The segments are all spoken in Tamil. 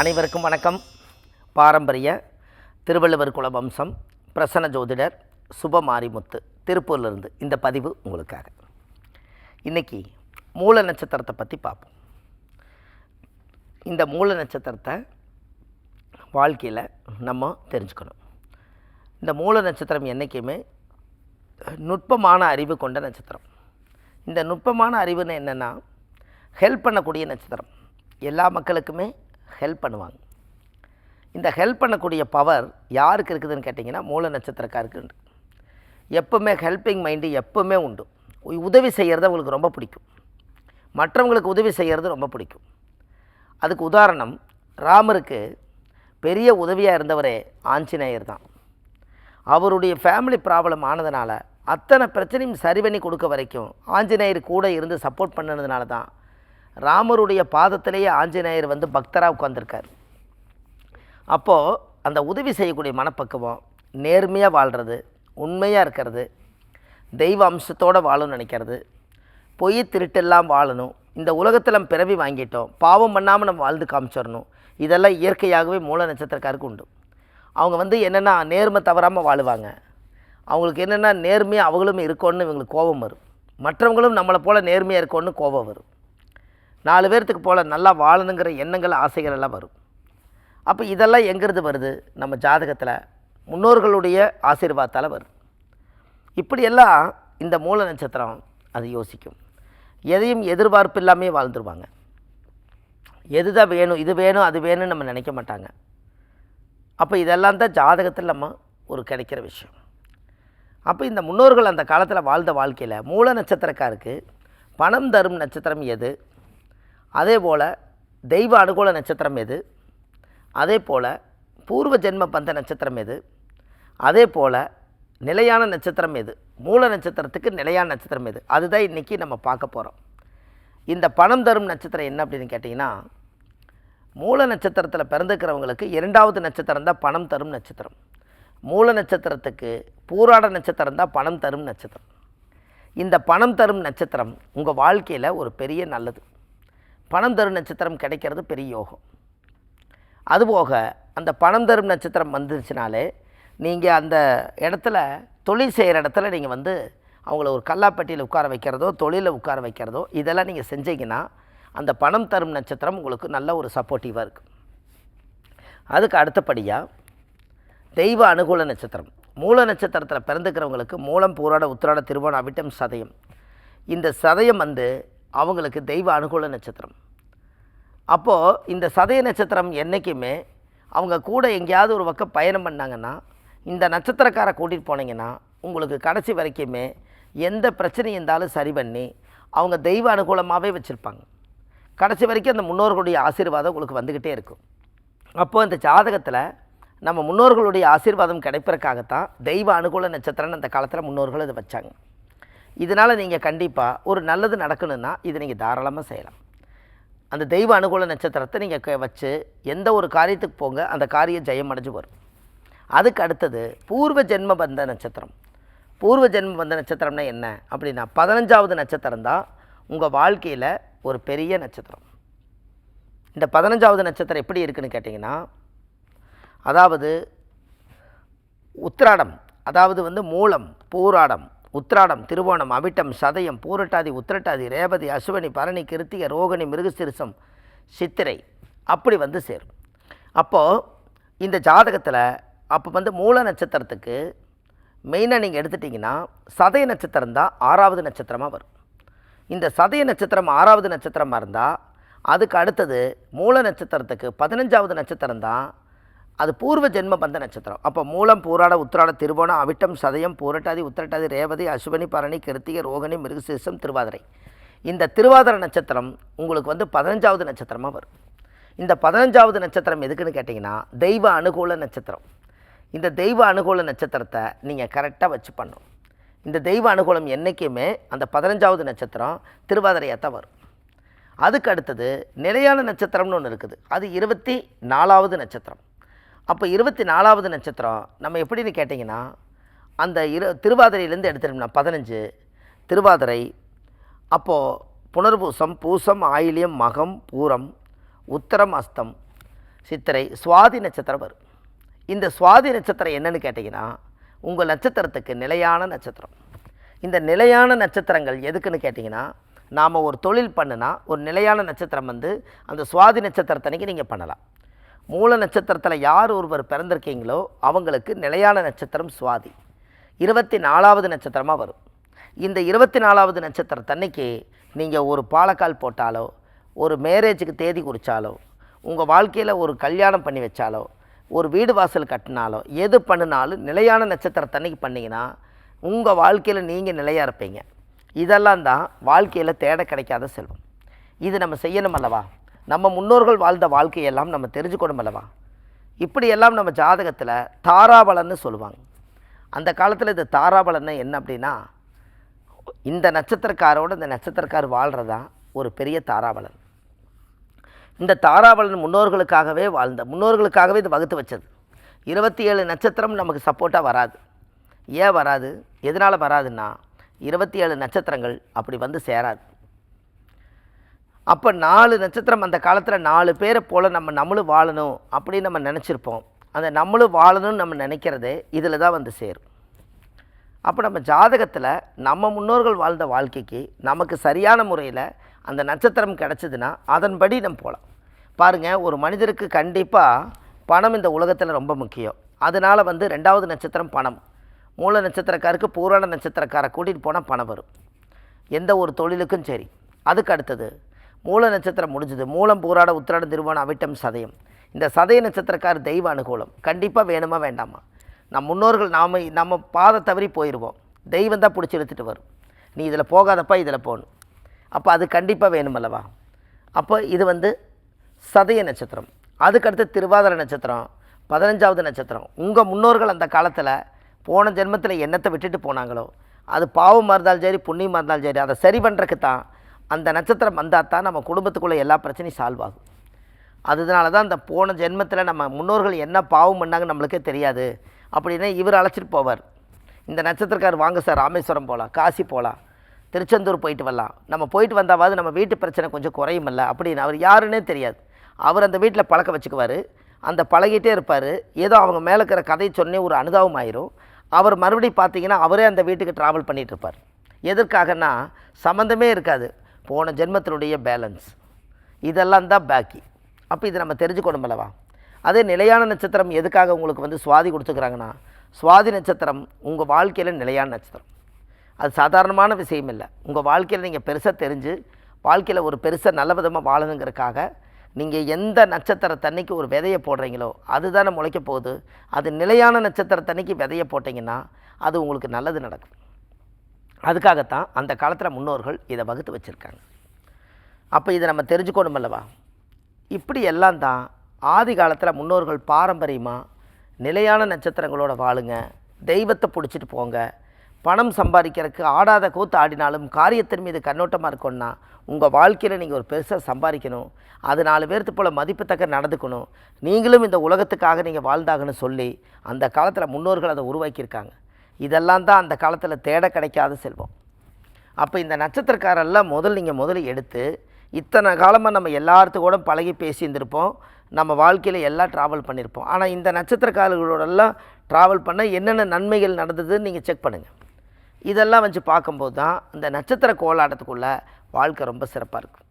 அனைவருக்கும் வணக்கம். பாரம்பரிய திருவள்ளுவர் குல வம்சம் பிரசன்ன ஜோதிடர் சுபமாரிமுத்து திருப்பூர்லேருந்து இந்த பதிவு உங்களுக்காக. இன்னைக்கு மூல நட்சத்திரத்தை பற்றி பார்ப்போம். இந்த மூல நட்சத்திரத்தை வாழ்க்கையில் நம்ம தெரிஞ்சுக்கணும். இந்த மூல நட்சத்திரம் என்றைக்குமே நுட்பமான அறிவு கொண்ட நட்சத்திரம். இந்த நுட்பமான அறிவுன்னு என்னென்னா ஹெல்ப் பண்ணக்கூடிய நட்சத்திரம். எல்லா மக்களுக்குமே ஹெல்ப் பண்ணுவாங்க. இந்த ஹெல்ப் பண்ணக்கூடிய பவர் யாருக்கு இருக்குதுன்னு கேட்டிங்கன்னா மூல நட்சத்திரக்காருக்கு உண்டு. எப்பவுமே ஹெல்பிங் மைண்டு எப்பவுமே உண்டு. உதவி செய்கிறது அவங்களுக்கு ரொம்ப பிடிக்கும். மற்றவங்களுக்கு உதவி செய்கிறது ரொம்ப பிடிக்கும். அதுக்கு உதாரணம் ராமருக்கு பெரிய உதவியாக இருந்தவரே ஆஞ்சநேயர் தான். அவருடைய ஃபேமிலி ப்ராப்ளம் ஆனதுனால அத்தனை பிரச்சனையும் சரி பண்ணி கொடுக்க வரைக்கும் ஆஞ்சநேயர் கூட இருந்து சப்போர்ட் பண்ணதுனால தான் ராமருடைய பாதத்திலேயே ஆஞ்சநேயர் வந்து பக்தராக உட்காந்துருக்கார் அப்போது அந்த உதவி செய்யக்கூடிய மனப்பக்குவம் நேர்மையாக வாழ்கிறது உண்மையாக இருக்கிறது தெய்வ அம்சத்தோடு வாழணும்னு நினைக்கிறது பொய் திருட்டெல்லாம் வாழணும் இந்த உலகத்தில் பிறவி வாங்கிட்டோம் பாவம் பண்ணாமல் நம்ம வாழ்ந்து காமிச்சிடணும் இதெல்லாம் இயற்கையாகவே மூல நட்சத்திரக்காருக்கு உண்டு. அவங்க வந்து என்னென்னா நேர்மை தவறாமல் வாழுவாங்க. அவங்களுக்கு என்னென்னா நேர்மையாக அவங்களும் இருக்கோன்னு இவங்களுக்கு கோபம் வரும். மற்றவங்களும் நம்மளை போல் நேர்மையாக இருக்கணும்னு கோபம் வரும். நாலு பேர்த்துக்கு போல் நல்லா வாழணுங்கிற எண்ணங்கள் ஆசைகள் எல்லாம் வரும். அப்போ இதெல்லாம் எங்கேருந்து வருது? நம்ம ஜாதகத்தில் முன்னோர்களுடைய ஆசீர்வாதத்தால் வருது இப்படியெல்லாம் இந்த மூல நட்சத்திரம் அது யோசிக்கும். எதையும் எதிர்பார்ப்பு இல்லாமே வாழ்ந்துருவாங்க. எது தான் வேணும் இது வேணும் அது வேணும்னு நம்ம நினைக்க மாட்டாங்க. அப்போ இதெல்லாம் தான் ஜாதகத்தில் நம்ம ஒரு கிடைக்கிற விஷயம். அப்போ இந்த முன்னோர்கள் அந்த காலத்தில் வாழ்ந்த வாழ்க்கையில் மூல நட்சத்திரக்காருக்கு பணம் தரும் நட்சத்திரம் எது? அதே போல் தெய்வ அனுகூல நட்சத்திரம் எது? அதே போல் பூர்வ ஜென்ம பந்த நட்சத்திரம் எது? அதே போல் நிலையான நட்சத்திரம் எது? மூல நட்சத்திரத்துக்கு நிலையான நட்சத்திரம் எது? அதுதான் இன்றைக்கி நம்ம பார்க்க போகிறோம் இந்த பணம் தரும் நட்சத்திரம் என்ன அப்படின்னு கேட்டிங்கன்னா மூல நட்சத்திரத்தில் பிறந்துக்கிறவங்களுக்கு இரண்டாவது நட்சத்திரம் தான் பணம் தரும் நட்சத்திரம். மூல நட்சத்திரத்துக்கு பூராட நட்சத்திரம் தான் பணம் தரும் நட்சத்திரம். இந்த பணம் தரும் நட்சத்திரம் உங்கள் வாழ்க்கையில் ஒரு பெரிய நல்லது. பணம் தரும் நட்சத்திரம் கிடைக்கிறது பெரிய யோகம். அதுபோக அந்த பணம் தரும் நட்சத்திரம் வந்துருச்சுனாலே நீங்கள் அந்த இடத்துல தொழில் செய்கிற இடத்துல நீங்கள் வந்து அவங்கள ஒரு கல்லாப்பட்டியில் உட்கார வைக்கிறதோ தொழிலில் உட்கார வைக்கிறதோ இதெல்லாம் நீங்கள் செஞ்சீங்கன்னா அந்த பணம் தரும் நட்சத்திரம் உங்களுக்கு நல்ல ஒரு சப்போர்ட்டிவாக இருக்கும். அதுக்கு அடுத்தபடியாக தெய்வ அனுகூல நட்சத்திரம். மூல நட்சத்திரத்தில் பிறந்துக்கிறவங்களுக்கு மூலம் பூராட உத்திராட திருவோணம் அவிட்டம் சதயம். இந்த சதயம் வந்து அவங்களுக்கு தெய்வ அனுகூல நட்சத்திரம். அப்போது இந்த சதய நட்சத்திரம் என்றைக்குமே அவங்க கூட எங்கேயாவது ஒரு பக்கம் பயணம் பண்ணாங்கன்னா இந்த நட்சத்திரக்காரை கூட்டிகிட்டு போனீங்கன்னா உங்களுக்கு கடைசி வரைக்குமே எந்த பிரச்சனை இருந்தாலும் சரி பண்ணி அவங்க தெய்வ அனுகூலமாகவே வச்சுருப்பாங்க. கடைசி வரைக்கும் அந்த முன்னோர்களுடைய ஆசீர்வாதம் உங்களுக்கு வந்துக்கிட்டே இருக்கும். அப்போது இந்த ஜாதகத்தில் நம்ம முன்னோர்களுடைய ஆசீர்வாதம் கிடைப்பதற்காகத்தான் தெய்வ அனுகூல நட்சத்திரம்னு அந்த காலத்தில் முன்னோர்கள் இதை வச்சாங்க. இதனால் நீங்கள் கண்டிப்பாக ஒரு நல்லது நடக்கணும்னா இதை நீங்கள் தாராளமாக செய்யலாம். அந்த தெய்வ அனுகூல நட்சத்திரத்தை நீங்கள் வச்சு எந்த ஒரு காரியத்துக்கு போங்க அந்த காரியம் ஜெயம் அடைஞ்சு வரும். அதுக்கு அடுத்தது பூர்வ ஜென்ம பந்த நட்சத்திரம். பூர்வ ஜென்ம பந்த நட்சத்திரம்னா என்ன? அப்படின்னா பதினஞ்சாவது நட்சத்திரம் தான் உங்கள் வாழ்க்கையில் ஒரு பெரிய நட்சத்திரம். இந்த பதினஞ்சாவது நட்சத்திரம் எப்படி இருக்குன்னு கேட்டிங்கன்னா அதாவது உத்திராடம் அதாவது வந்து மூலம் பூராடம் உத்திராடம் திருவோணம் அவிட்டம் சதயம் பூரட்டாதி உத்திரட்டாதி ரேவதி அசுவனி பரணி கிருத்திகை ரோகிணி மிருகசிரிசம் சித்திரை அப்படி வந்து சேரும். அப்போது இந்த ஜாதகத்தில் அப்போ வந்து மூல நட்சத்திரத்துக்கு மெயினாக நீங்கள் எடுத்துட்டிங்கன்னா சதய நட்சத்திரம் தான் ஆறாவது நட்சத்திரமாக வரும். இந்த சதய நட்சத்திரம் ஆறாவது நட்சத்திரமாக இருந்தால் அதுக்கு அடுத்தது மூல நட்சத்திரத்துக்கு பதினஞ்சாவது நட்சத்திரம் தான் அது பூர்வ ஜென்ம பந்த நட்சத்திரம். அப்போ மூலம் பூராட உத்திராட திருவோணம் அவிட்டம் சதயம் பூரட்டாதி உத்திரட்டாதி ரேவதி அசுவனி பரணி கிருத்திகை ரோகிணி மிருகசீசம் திருவாதிரை. இந்த திருவாதிர நட்சத்திரம் உங்களுக்கு வந்து பதினஞ்சாவது நட்சத்திரமாக வரும். இந்த பதினஞ்சாவது நட்சத்திரம் எதுக்குன்னு கேட்டிங்கன்னா தெய்வ அனுகூல நட்சத்திரம். இந்த தெய்வ அனுகூல நட்சத்திரத்தை நீங்கள் கரெக்டாக வச்சு பண்ணும் இந்த தெய்வ அனுகூலம் என்றைக்குமே அந்த பதினஞ்சாவது நட்சத்திரம் திருவாதிரையாக தான் வரும். அதுக்கு அடுத்தது நிலையான நட்சத்திரம்னு ஒன்று இருக்குது. அது இருபத்தி நாலாவது நட்சத்திரம். அப்போ இருபத்தி நாலாவது நட்சத்திரம் நம்ம எப்படின்னு கேட்டிங்கன்னா அந்த இரு திருவாதிரையிலேருந்து எடுத்துட்டோம்னா பதினஞ்சு திருவாதிரை அப்போது புனர்பூசம் பூசம் ஆயிலியம் மகம் பூரம் உத்தரம் அஸ்தம் சித்திரை சுவாதி நட்சத்திரம் வரும். இந்த சுவாதி நட்சத்திரம் என்னன்னு கேட்டிங்கன்னா உங்கள் நட்சத்திரத்துக்கு நிலையான நட்சத்திரம். இந்த நிலையான நட்சத்திரங்கள் எதுக்குன்னு கேட்டிங்கன்னா நாம் ஒரு தொழில் பண்ணுனா ஒரு நிலையான நட்சத்திரம் வந்து அந்த சுவாதி நட்சத்திரத்தன்னைக்கு நீங்கள் பண்ணலாம். மூல நட்சத்திரத்தில் யார் ஒருவர் பிறந்திருக்கீங்களோ அவங்களுக்கு நிலையான நட்சத்திரம் சுவாதி. இருபத்தி நாலாவது நட்சத்திரமாக வரும். இந்த இருபத்தி நாலாவது நட்சத்திரத்தன்னைக்கு நீங்கள் ஒரு பாலக்கால் போட்டாலோ ஒரு மேரேஜுக்கு தேதி குறித்தாலோ உங்கள் வாழ்க்கையில் ஒரு கல்யாணம் பண்ணி வச்சாலோ ஒரு வீடு வாசல் கட்டினாலோ எது பண்ணினாலும் நிலையான நட்சத்திரத்தன்னைக்கு பண்ணிங்கன்னா உங்கள் வாழ்க்கையில் நீங்கள் நிலையாக இருப்பீங்க. இதெல்லாம் தான் வாழ்க்கையில் தேட கிடைக்காத செல்வம். இது நம்ம செய்யணும் அல்லவா? நம்ம முன்னோர்கள் வாழ்ந்த வாழ்க்கையெல்லாம் நம்ம தெரிஞ்சுக்கணும் அல்லவா? இப்படியெல்லாம் நம்ம ஜாதகத்தில் தாராபலன்னு சொல்லுவாங்க. அந்த காலத்தில் இந்த தாராபலன்னு என்ன அப்படின்னா இந்த நட்சத்திரக்காரோட இந்த நட்சத்திரக்கார் வாழ்கிறதா ஒரு பெரிய தாராபலன். இந்த தாராபலன் முன்னோர்களுக்காகவே வாழ்ந்த முன்னோர்களுக்காகவே இது வகுத்து வச்சது. இருபத்தி ஏழு நட்சத்திரம் நமக்கு சப்போர்ட்டாக வராது. ஏன் வராது? எதனால் வராதுன்னா இருபத்தி ஏழு நட்சத்திரங்கள் அப்படி வந்து சேராது. அப்போ நாலு நட்சத்திரம் அந்த காலத்தில் நாலு பேரை போல் நம்ம நம்மளும் வாழணும் அப்படின்னு நம்ம நினச்சிருப்போம். அந்த நம்மளும் வாழணும்னு நம்ம நினைக்கிறதே இதில் தான் வந்து சேரும். அப்போ நம்ம ஜாதகத்தில் நம்ம முன்னோர்கள் வாழ்ந்த வாழ்க்கைக்கு நமக்கு சரியான முறையில் அந்த நட்சத்திரம் கிடச்சிதுன்னா அதன்படி நம்ம போகலாம் பாருங்கள் ஒரு மனிதருக்கு கண்டிப்பாக பணம் இந்த உலகத்தில் ரொம்ப முக்கியம். அதனால் வந்து ரெண்டாவது நட்சத்திரம் பணம். மூல நட்சத்திரக்காருக்கு பூராண நட்சத்திரக்காரை கூட்டிகிட்டு போனால் பணம் வரும். எந்த ஒரு தொழிலுக்கும் சரி. அதுக்கு அடுத்தது மூல நட்சத்திரம் முடிஞ்சது. மூலம் பூராட உத்திராட திருவோணம் அவிட்டம் சதயம். இந்த சதய நட்சத்திரக்கார் தெய்வ அனுகூலம். கண்டிப்பாக வேணுமா வேண்டாமா? நம் முன்னோர்கள் நாம் நம்ம பாதை தவறி போயிடுவோம் தெய்வம் தான் பிடிச்சி எடுத்துகிட்டு வரும். நீ இதில் போகாதப்பா இதில் போகணும் அப்போ அது கண்டிப்பாக வேணுமல்லவா? அப்போ இது வந்து சதய நட்சத்திரம். அதுக்கடுத்து திருவாதிர நட்சத்திரம் பதினஞ்சாவது நட்சத்திரம். உங்கள் முன்னோர்கள் அந்த காலத்தில் போன ஜென்மத்தில் என்னத்தை விட்டுட்டு போனாங்களோ? அது பாவமாக இருந்தாலும் சரி புண்ணியமாக இருந்தாலும் சரி அதை சரி பண்ணுறதுக்கு தான் அந்த நட்சத்திரம் வந்தால் தான் நம்ம குடும்பத்துக்குள்ளே எல்லா பிரச்சனையும் சால்வ் ஆகும். அதனால தான் அந்த போன ஜென்மத்தில் நம்ம முன்னோர்கள் என்ன பாவம் பண்ணாங்க நம்மளுக்கே தெரியாது. அப்படின்னு இவர் அழைச்சிட்டு போவார். இந்த நட்சத்திரக்கார் வாங்க சார் ராமேஸ்வரம் போகலாம் காசி போகலாம் திருச்செந்தூர் போயிட்டு வரலாம். நம்ம போயிட்டு வந்தாவது நம்ம வீட்டு பிரச்சனை கொஞ்சம் குறையுமில்ல. அப்படின்னு அவர் யாருன்னே தெரியாது. அவர் அந்த வீட்டில் பழக்க வச்சுக்குவார். அந்த பழகிட்டே இருப்பார். ஏதோ அவங்க மேலே இருக்கிற கதை சொன்னே ஒரு அனுதாபம் ஆயிரும். அவர் மறுபடியும் பார்த்தீங்கன்னா அவரே அந்த வீட்டுக்கு ட்ராவல் பண்ணிகிட்டு இருப்பார். எதற்காகன்னா சம்மந்தமே இருக்காது. போன ஜென்மத்தினுடைய பேலன்ஸ் இதெல்லாம் தான் பாக்கி. அப்போ இதை நம்ம தெரிஞ்சுக்கணும் அல்லவா? அதே நிலையான நட்சத்திரம் எதுக்காக உங்களுக்கு வந்து சுவாதி கொடுத்துக்கிறாங்கன்னா சுவாதி நட்சத்திரம் உங்கள் வாழ்க்கையில் நிலையான நட்சத்திரம். அது சாதாரணமான விஷயம் இல்லை. உங்கள் வாழ்க்கையில் நீங்கள் பெருசாக தெரிஞ்சு வாழ்க்கையில் ஒரு பெருசாக நல்ல விதமாக வாழணுங்கிறதுக்காக நீங்கள் எந்த நட்சத்திரத்தன்னைக்கு ஒரு விதையை போடுறீங்களோ அதுதானே முளைக்க போகுது. அது நிலையான நட்சத்திரத்தன்னைக்கு விதையை போட்டிங்கன்னா அது உங்களுக்கு நல்லது நடக்கும். அதுக்காகத்தான் அந்த காலத்தில் முன்னோர்கள் இதை வகுத்து வச்சுருக்காங்க. அப்போ இதை நம்ம தெரிஞ்சுக்கணும் அல்லவா? இப்படி எல்லாம் தான் ஆதி காலத்தில் முன்னோர்கள் பாரம்பரியமாக நிலையான நட்சத்திரங்களோட வாழுங்க தெய்வத்தை பிடிச்சிட்டு போங்க பணம் சம்பாதிக்கிறதுக்கு ஆடாத கூத்து ஆடினாலும் காரியத்தின் மீது கண்ணோட்டமாக இருக்கணும்னா உங்கள் வாழ்க்கையில் நீங்கள் ஒரு பெருசாக சம்பாதிக்கணும். அது நாலு பேர்த்து போல் மதிப்புத்தக்க நடந்துக்கணும். நீங்களும் இந்த உலகத்துக்காக நீங்கள் வாழ்ந்தாகன்னு சொல்லி அந்த காலத்தில் முன்னோர்கள் அதை உருவாக்கியிருக்காங்க. இதெல்லாம் தான் அந்த காலத்தில் தேட கிடைக்காத செல்வம். அப்போ இந்த நட்சத்திரக்காரெல்லாம் முதல் நீங்கள் முதல்ல எடுத்து இத்தனை காலமாக நம்ம எல்லாத்து கூட பழகி பேசியிருந்திருப்போம். நம்ம வாழ்க்கையில் எல்லாம் ட்ராவல் பண்ணியிருப்போம். ஆனால் இந்த நட்சத்திரக்காரர்களோடெல்லாம் ட்ராவல் பண்ண என்னென்ன நன்மைகள் நடந்ததுன்னு நீங்கள் செக் பண்ணுங்கள் இதெல்லாம் வச்சு பார்க்கும்போது தான் இந்த நட்சத்திர கோலாட்டத்துக்குள்ளே வாழ்க்கை ரொம்ப சிறப்பாக இருக்கும்.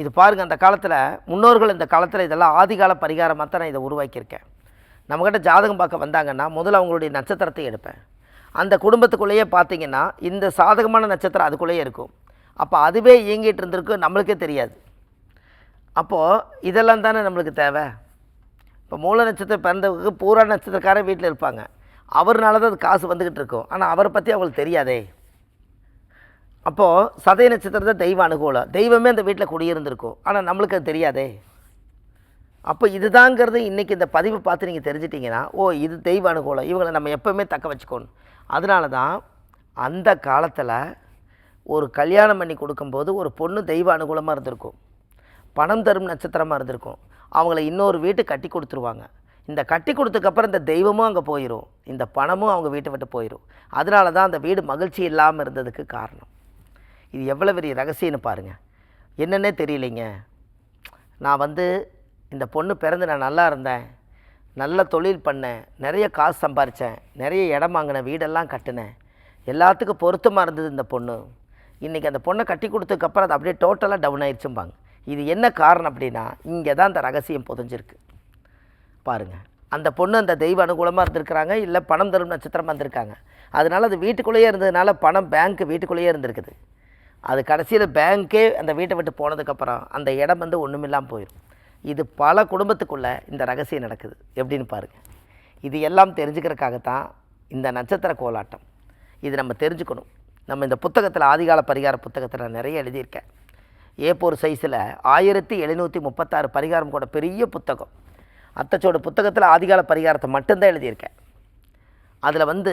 இது பாருங்கள் அந்த காலத்தில் முன்னோர்கள் இந்த காலத்தில் இதெல்லாம் ஆதிகால பரிகாரமாக தான் நான் இதை உருவாக்கியிருக்கேன். நம்மக்கிட்ட ஜாதகம் பார்க்க வந்தாங்கன்னா முதல்ல அவங்களுடைய நட்சத்திரத்தை எடுப்பேன். அந்த குடும்பத்துக்குள்ளேயே பார்த்தீங்கன்னா இந்த சாதகமான நட்சத்திரம் அதுக்குள்ளேயே இருக்கும். அப்போ அதுவே இயங்கிட்டு இருந்திருக்கு நம்மளுக்கே தெரியாது. அப்போது இதெல்லாம் தானே நம்மளுக்கு தேவை? இப்போ மூல நட்சத்திரம் பிறந்தவங்களுக்கு பூரா நட்சத்திரக்காரர் வீட்டில் இருப்பாங்க. அவர்னால தான் அது காசு வந்துக்கிட்டு இருக்கும். ஆனால் அவரை பற்றி அவங்களுக்கு தெரியாதே. அப்போது சதய நட்சத்திரத்தை தெய்வ அனுகூலம் தெய்வமே அந்த வீட்டில் குடியிருந்திருக்கும். ஆனால் நம்மளுக்கு அது தெரியாதே. அப்போ இதுதாங்கிறது இன்றைக்கி இந்த பதிவு பார்த்து நீங்கள் தெரிஞ்சிட்டிங்கன்னா ஓ இது தெய்வ அனுகூலம். இவங்களை நம்ம எப்போவுமே தக்க வச்சுக்கணும். அதனால தான் அந்த காலத்தில் ஒரு கல்யாணம் பண்ணி கொடுக்கும்போது ஒரு பொண்ணு தெய்வ அனுகூலமாக இருந்திருக்கும். பணம் தரும் நட்சத்திரமாக இருந்திருக்கும். அவங்கள இன்னொரு வீட்டு கட்டி கொடுத்துருவாங்க. இந்த கட்டி கொடுத்ததுக்கப்புறம் இந்த தெய்வமும் அங்கே போயிடும் இந்த பணமும் அவங்க வீட்டை விட்டு போயிடும் அதனால தான் அந்த வீடு மகிழ்ச்சி இல்லாமல் இருந்ததுக்கு காரணம். இது எவ்வளோ பெரிய ரகசியம்னு பாருங்கள் என்னென்னே தெரியலைங்க. நான் வந்து இந்த பொண்ணு பிறந்து நான் நல்லா இருந்தேன். நல்ல தொழில் பண்ணேன். நிறைய காசு சம்பாரித்தேன் நிறைய இடம் வாங்கினேன். வீடெல்லாம் கட்டினேன். எல்லாத்துக்கும் பொருத்தமாக இருந்தது இந்த பொண்ணு. இன்றைக்கி அந்த பொண்ணை கட்டி கொடுத்ததுக்கப்புறம் அது அப்படியே டோட்டலாக டவுன் ஆயிடுச்சும்பாங்க இது என்ன காரணம் அப்படின்னா இங்கே தான் அந்த ரகசியம் புதஞ்சிருக்கு. பாருங்கள் அந்த பொண்ணு அந்த தெய்வ அனுகூலமாக இருந்திருக்கிறாங்க. இல்லை பணம் தரும் நட்சத்திரம் வந்திருக்காங்க அதனால் அது வீட்டுக்குள்ளேயே இருந்ததுனால பணம் பேங்க்கு வீட்டுக்குள்ளேயே இருந்திருக்குது. அது கடைசியில் பேங்க்கே அந்த வீட்டை விட்டு போனதுக்கப்புறம் அந்த இடம் வந்து ஒன்றுமில்லாமல் போயிடும் இது பல குடும்பத்துக்குள்ளே இந்த ரகசியம் நடக்குது. எப்படின்னு பாருங்கள் இது எல்லாம் தெரிஞ்சுக்கிறதுக்காகத்தான் இந்த நட்சத்திர கோலாட்டம். இது நம்ம தெரிஞ்சுக்கணும். நம்ம இந்த புத்தகத்தில் ஆதிகால பரிகார புத்தகத்தில் நான் நிறைய எழுதியிருக்கேன். ஏப்போர் சைஸில் ஆயிரத்தி எழுநூற்றி முப்பத்தாறு பரிகாரம் கூட பெரிய புத்தகம். அத்தச்சோட புத்தகத்தில் ஆதிகால பரிகாரத்தை மட்டும்தான் எழுதியிருக்கேன். அதில் வந்து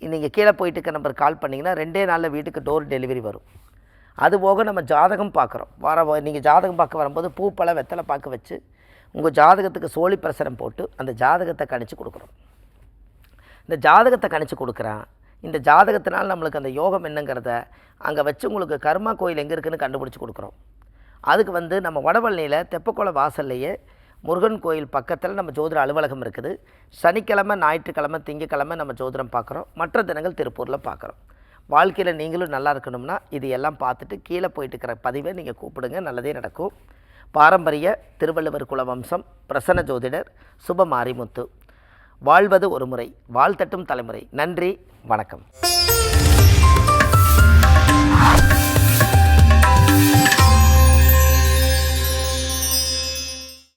நீங்கள் கீழே போயிட்டு இருக்க நம்பர் கால் பண்ணிங்கன்னா ரெண்டே நாளில் வீட்டுக்கு டோர் டெலிவரி வரும். அது போக நம்ம ஜாதகம் பார்க்குறோம். வர நீங்கள் ஜாதகம் பார்க்க வரும்போது பூப்பழ வெத்தலை பார்க்க வச்சு உங்கள் ஜாதகத்துக்கு சோழி பிரசரம் போட்டு அந்த ஜாதகத்தை கணிச்சு கொடுக்குறோம் இந்த ஜாதகத்தை கணிச்சு கொடுக்குறான். இந்த ஜாதகத்தினால் நம்மளுக்கு அந்த யோகம் என்னங்கிறத அங்கே வச்சு உங்களுக்கு கர்மா கோயில் எங்கே இருக்குன்னு கண்டுபிடிச்சி கொடுக்குறோம். அதுக்கு வந்து நம்ம வடவள்ளியில் தெப்பக்குள வாசல்லையே முருகன் கோயில் பக்கத்தில் நம்ம ஜோதிட அலுவலகம் இருக்குது. சனிக்கிழமை ஞாயிற்றுக்கிழமை திங்கக்கிழமை நம்ம ஜோதிடம் பார்க்குறோம். மற்ற தினங்கள் திருப்பூரில் பார்க்குறோம். வாழ்க்கையில் நீங்களும் நல்லா இருக்கணும்னா இது எல்லாம் பார்த்துட்டு கீழே போயிட்டு இருக்கிற பதிவை நீங்கள் கூப்பிடுங்க. நல்லதே நடக்கும். பாரம்பரிய திருவள்ளுவர் குல வம்சம் பிரசன்ன ஜோதிடர் சுப மாரிமுத்து வாழ்வது ஒரு முறை வாழ்த்தட்டும் தலைமுறை. நன்றி வணக்கம்.